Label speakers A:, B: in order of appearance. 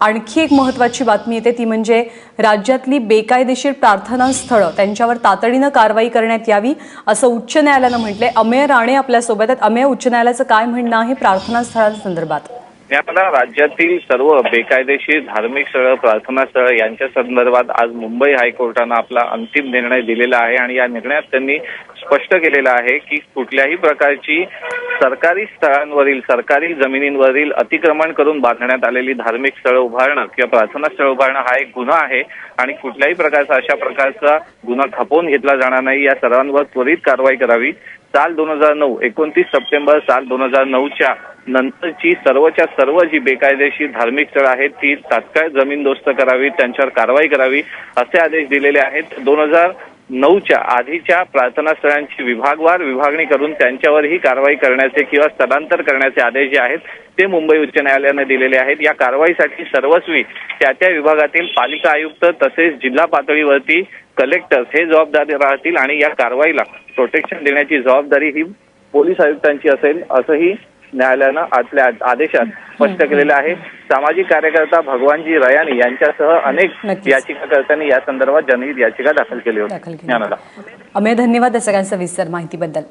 A: आणखी एक महत्वाची बातमी येते ती म्हणजे राज्यातली बेकायदेशीर प्रार्थना स्थळं त्यांच्यावर तातडीनं कारवाई करण्यात यावी असं उच्च न्यायालयानं म्हटलंय. अमेय राणे आपल्यासोबत आहेत. अमेय उच्च न्यायालयाचं काय म्हणणं आहे प्रार्थना स्थळांसंदर्भात?
B: न्यायालयाला राज्यातील सर्व बेकायदेशीर धार्मिक स्थळं प्रार्थना स्थळं यांच्या संदर्भात आज मुंबई हायकोर्टानं आपला अंतिम निर्णय दिलेला आहे आणि या निर्णयात त्यांनी स्पष्ट केलेलं आहे की कुठल्याही प्रकारची सरकारी स्थळांवरील सरकारी जमिनींवरील अतिक्रमण करून बांधण्यात आलेली धार्मिक स्थळं उभारणं किंवा प्रार्थना स्थळ उभारणं हा एक गुन्हा आहे आणि कुठल्याही प्रकारचा अशा प्रकारचा गुन्हा खपवून घेतला जाणार नाही. या सर्वांवर त्वरित कारवाई करावी. साल दोन हजार नऊ एकोणतीस सप्टेंबर साल दोन हजार नऊच्या नंतरची सर्वच्या सर्व जी बेकायदेशीर धार्मिक स्थळं आहेत ती तात्काळ जमीनदोस्त करावी त्यांच्यावर कारवाई करावी असे आदेश दिलेले आहेत. दोन हजार नऊच्या आधीच्या प्रार्थना स्थळांची विभागवार विभागणी करून त्यांच्यावरही कारवाई करण्याचे किंवा स्थलांतर करण्याचे आदेश जे आहेत ते मुंबई उच्च न्यायालयाने दिलेले आहेत. या कारवाईसाठी सर्वस्वी त्या त्या विभागातील पालिका आयुक्त तसेच जिल्हा पातळीवरती कलेक्टर्स हे जबाबदार राहतील आणि या कारवाईला प्रोटेक्शन देण्याची जबाबदारी ही पोलीस आयुक्तांची असेल असंही न्यायालयानं आपल्या आदेशात स्पष्ट केलेलं आहे. सामाजिक कार्यकर्ता भगवानजी रयानी यांच्यासह अनेक. याचिकाकर्त्यांनी या संदर्भात जनहित याचिका दाखल केली होती. ज्ञानाला
A: अमेय धन्यवाद या सगळ्यांचं विस्तार माहितीबद्दल.